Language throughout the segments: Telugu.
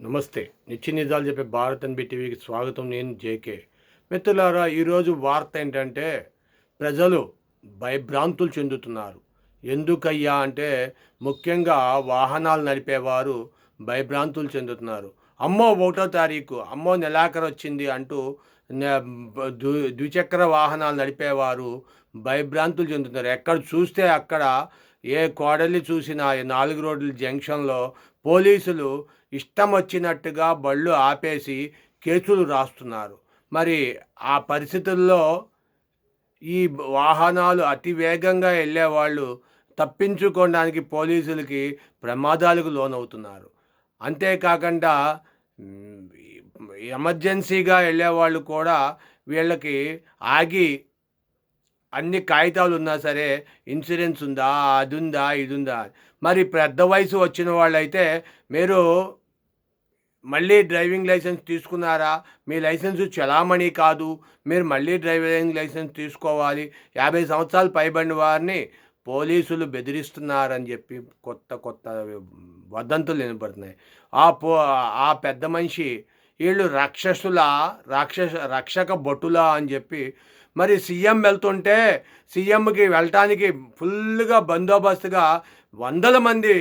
నమస్తే. నిత్య నిజాలు చెప్పే భారత్ ఎన్బి టీవీకి స్వాగతం నేను జేకే. మిత్రులారా ఈరోజు వార్త ఏంటంటే ప్రజలు భయభ్రాంతులు చెందుతున్నారు. ఎందుకయ్యా అంటే ముఖ్యంగా వాహనాలు నడిపేవారు భయభ్రాంతులు చెందుతున్నారు. అమ్మో ఒకటో తారీఖు అమ్మో నెలాఖరు వచ్చింది అంటూ ద్వి ద్విచక్ర వాహనాలు నడిపేవారు భయభ్రాంతులు చెందుతున్నారు. ఎక్కడ చూస్తే అక్కడ ఏ కోడలి చూసినా నాలుగు రోడ్ల జంక్షన్లో పోలీసులు ఇష్టం వచ్చినట్టుగా బళ్ళు ఆపేసి కేసులు రాస్తున్నారు. మరి ఆ పరిస్థితుల్లో ఈ వాహనాలు అతి వేగంగా వెళ్ళేవాళ్ళు తప్పించుకోవడానికి పోలీసులకి ప్రమాదాలకు లోనవుతున్నారు. అంతేకాకుండా ఎమర్జెన్సీగా వెళ్ళేవాళ్ళు కూడా వీళ్ళకి ఆగి అన్ని కాగితాలు ఉన్నా సరే ఇన్సూరెన్స్ ఉందా అది ఉందా ఇది ఉందా? మరి పెద్ద వయసు వచ్చిన వాళ్ళైతే మీరు మళ్ళీ డ్రైవింగ్ లైసెన్స్ తీసుకున్నారా? మీ లైసెన్స్ చలామణి కాదు. మీరు మళ్ళీ డ్రైవింగ్ లైసెన్స్ తీసుకోవాలి. యాభై సంవత్సరాలు పైబడిన వారిని పోలీసులు బెదిరిస్తున్నారని చెప్పి కొత్త కొత్త వదంతులు వినపడుతున్నాయి. ఆ పో ఆ పెద్ద మనిషి వీళ్ళు రాక్షసుల రాక్షస రక్షక భటులా అని చెప్పి మరి సీఎం వెళ్తుంటే సీఎంకి వెళ్ళటానికి ఫుల్గా బందోబస్తుగా వందల మంది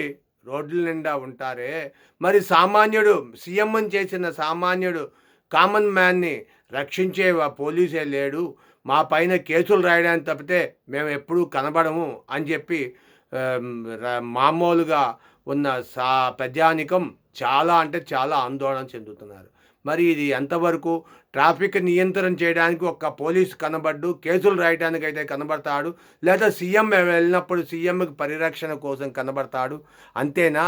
రోడ్ల నిండా ఉంటారే. మరి సామాన్యుడు సీఎం చేసిన సామాన్యుడు కామన్ మ్యాన్ని రక్షించే పోలీసే లేడు. మా పైన కేసులు రాయడానికి తప్పితే మేము ఎప్పుడూ కనబడము అని చెప్పి మామూలుగా ఉన్న సా ప్రజానికం చాలా అంటే చాలా ఆందోళన చెందుతున్నారు. మరి ఇది ఎంతవరకు ట్రాఫిక్ నియంత్రణ చేయడానికి ఒక్క పోలీసు కనబడ్డు కేసులు రాయడానికి అయితే కనబడతాడు లేదా సీఎం వెళ్ళినప్పుడు సీఎంకి పరిరక్షణ కోసం కనబడతాడు అంతేనా?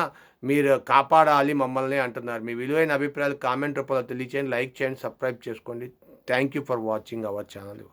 మీరు కాపాడాలి మమ్మల్ని అంటున్నారు. మీ విలువైన అభిప్రాయాలు కామెంట్ రూపంలో తెలియచేయండి లైక్ చేయండి సబ్స్క్రైబ్ చేసుకోండి. Thank you for watching our channel.